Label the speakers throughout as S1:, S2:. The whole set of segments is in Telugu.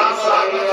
S1: ఎక్కడ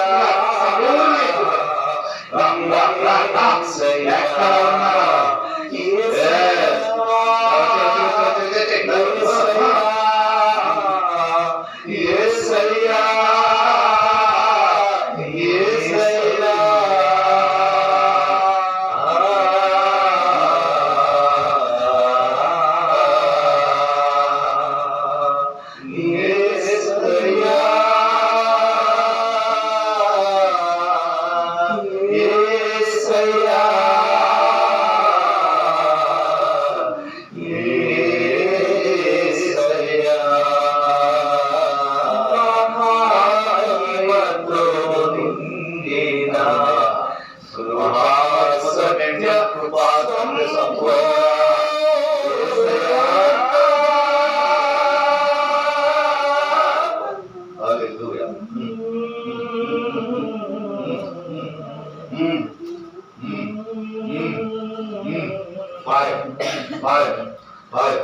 S2: Fire, fire, fire,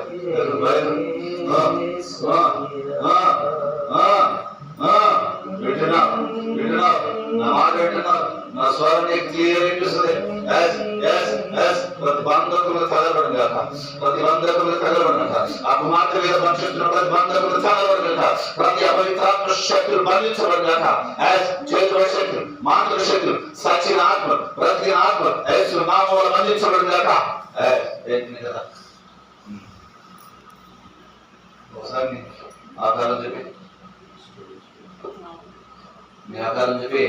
S2: fire. Ah, ah, నా మాట పెట్టినా నా స్వరం నీకు క్లియర్ వినిపిస్తుంది ఎస్ ఎస్ ఎస్ ప్రతి బంధకులు తగలబడిన కాక ప్రతి బంధకులు తగలబడిన అపమాత్ర మీద పంచుతున్న ప్రతి బంధకులు తగలబడిన కాక ప్రతి అపవిత్రాత్మ శక్తులు బంధించబడిన కాక ఎస్ చేతుల శక్తులు మాటల శక్తులు సచిన ఆత్మ ప్రతి ఆత్మ ఎస్ నామూల బంధించబడిన కాక ఎస్ ఏంటి కదా ఒకసారి ఆకారం చెప్పి మీ ఆకారం చెప్పి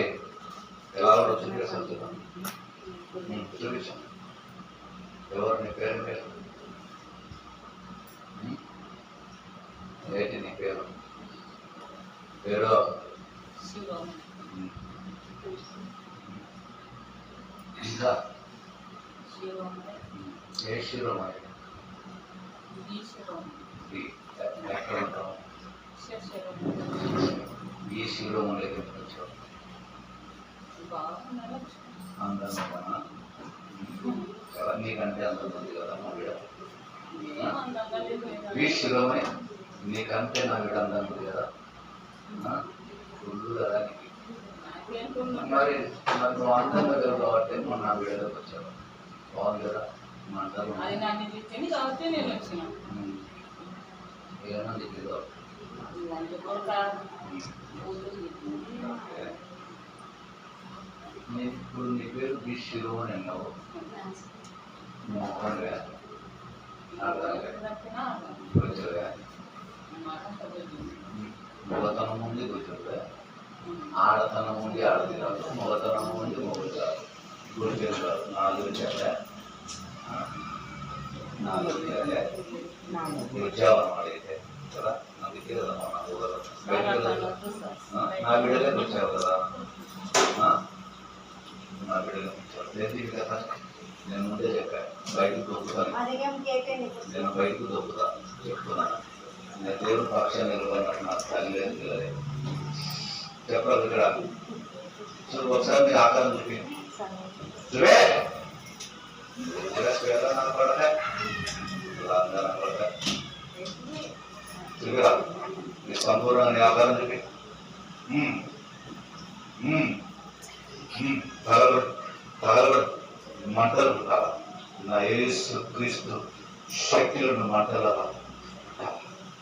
S2: ఎలా ఉండో చూపించాను చూపించాం ఎవరు నీ పేరు పేరు? ఏంటి నీ పేరు పేరు. ఇంకా. ఏ శిరోమణి. ఈ ఎక్కడ ఉంటావు? ఈ శిరోమణి ఎక్కడికి వచ్చావు. అందంగా కదా నీకంటే అందం ఉంది కదా మా విడ ఈ శిరోమణి నీకంటే నా విడ ఉంది కదా. ఫుల్ కదా నీకు మరి నువ్వు అందంగా కాబట్టి నువ్వు నా విడలోకి వచ్చావు. బాగుంది కదా మా అందరం
S3: అది నన్ను తిట్టింది కాబట్టి నేను వచ్చిన
S2: ఏమన్నా దిగుదో
S3: లంచ్ కొరక కూతురు తిట్టింది.
S2: నీ ఇప్పుడు నీ పేరు బి శిరోమణి అన్నావు మోహన్గా అర్థంగా
S3: నచ్చినా
S2: కూర్చోగా
S3: మాట చదివింది.
S2: మొగతనం ఉంది కూర్చోగా ఆడతనం ఉంది ఆడది కాదు మొగతనం ఉంది మొగది కాదు గుడికి నాలుగు చెల్ల నాలుగు వచ్చాక వచ్చావన్నమాట అయితే కదా అందుకే కదా నాకు కూడా నా వచ్చావు కదా నా వచ్చావు కదా నేను ముందే చెప్పాను బయటకు దొక్కుతాను నేను బయటకు దొక్కుతా చెప్తున్నాను నేను దేవుడు పక్షాన్ని నిలబడినట్టు నాకు తల్లి లేదు చెప్పాలి ఇక్కడ ఒకసారి మీరు ఆకారం చూపి చూడే నీ సంపూర్ణ నీ ఆకారం చూపి తగలబడు తగలబడు మంటలు నా యేసు క్రీస్తు శక్తులను మంటలు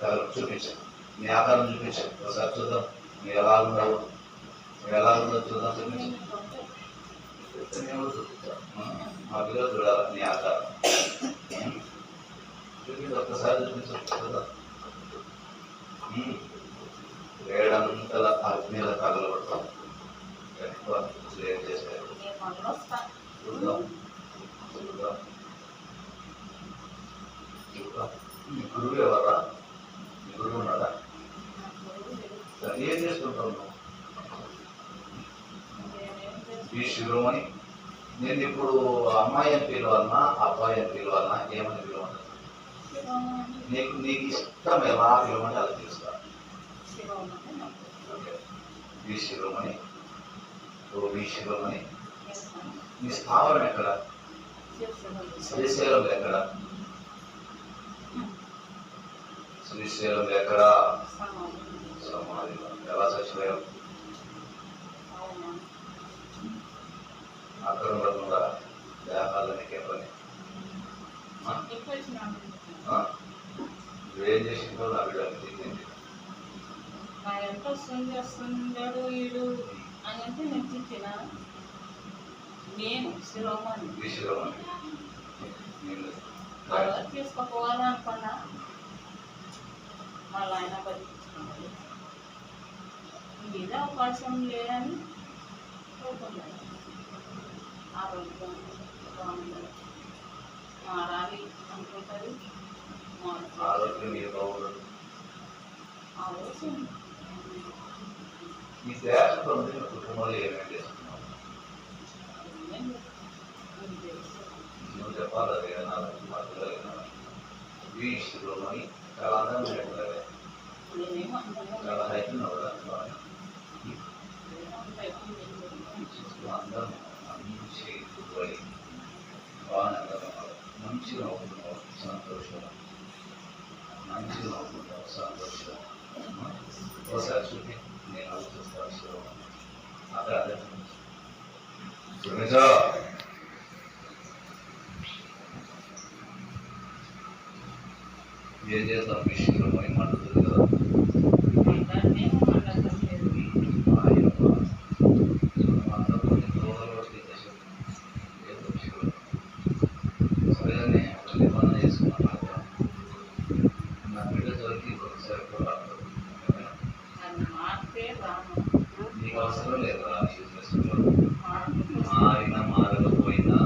S2: తగలబడు నీ ఆకారం చూపించాను ఒకసారి చూద్దాం నువ్వు ఎలా ఉన్నావు నువ్వు ఎలా ఉన్నావు చూద్దాం చూపించాను మా పిల్లలు చూడాలి నీ ఒక్కసారి చూపించు ఏడంతల అగ్నిల తగలబడతాం ఎక్కువ ఏం చేశారు చూద్దాం చూద్దాం చూద్దాం గురువు ఎవరా గురువు ఉన్నాడా సరే, ఏం చేసుకుంటాం నువ్వు ఈ శిరోమణి. నేను ఇప్పుడు అమ్మాయి అని పిలవాలన్నా అబ్బాయి అని పిలవాలన్నా ఏమని పిలవాలి నీకు నీకు ఇష్టం ఎలా పిలవని ఓకే. ఈ శిరోమణి. ఓ ఈ శిరోమణి. నీ స్థావరం ఎక్కడ? శ్రీశైలం ఎక్కడ? శ్రీశైలం ఎక్కడ? సమాధిలో ఎలా చచ్చిపోయావు
S3: అక్రమంగా వ్యాపారాలని చెప్పని ఏం ఎంత ఫోన్ చేస్తున్నాడు అని అంటే నేను చెప్పినా నేను శిరోమణి.
S2: శిరోమణి. వర్క్
S3: చేసుకోవాలని అనుకున్నా? మళ్ళీ ఆయన బతికించుకున్నాడు. ఇదే అవకాశం లేదని కోరుకున్నాను ఆరోగ్యం బాగుంది మారాలి అనుకుంటుంది మారుతుంది
S2: ఆరోగ్యం ఏ బాగుండదు
S3: ఆలోచన
S2: ఈ ధ్యాస పొందిన కుటుంబంలో ఏమేమి చేస్తున్నావు
S3: ఏం లేదు. ఉంది తెలుసు.
S2: నువ్వు చెప్పాలి అది నాలుగు మాటలు వీశ్వరమని చాలా అందంగా ఉంటారు
S3: నేనేమో అందంగా
S2: చాలా హైట్ ఉన్నావు కదా
S3: అంత ఎక్కువ ఏం లేదు.
S2: అందం మంచి పోయి మంచిగా సంతోషం మంచిగా అవుతున్నావు సంతోషం ఒకసారి చూపి నేను ఆలోచిస్తాను అక్కడ అదే ఏం చేస్తాం? విషయంలో పోయి మండుతుంది కదా
S3: మాట్లాడినేమో మాట్లాడలేదు. అది మారితే రాను. మారుతుంది. మారిన
S2: మారకపోయినా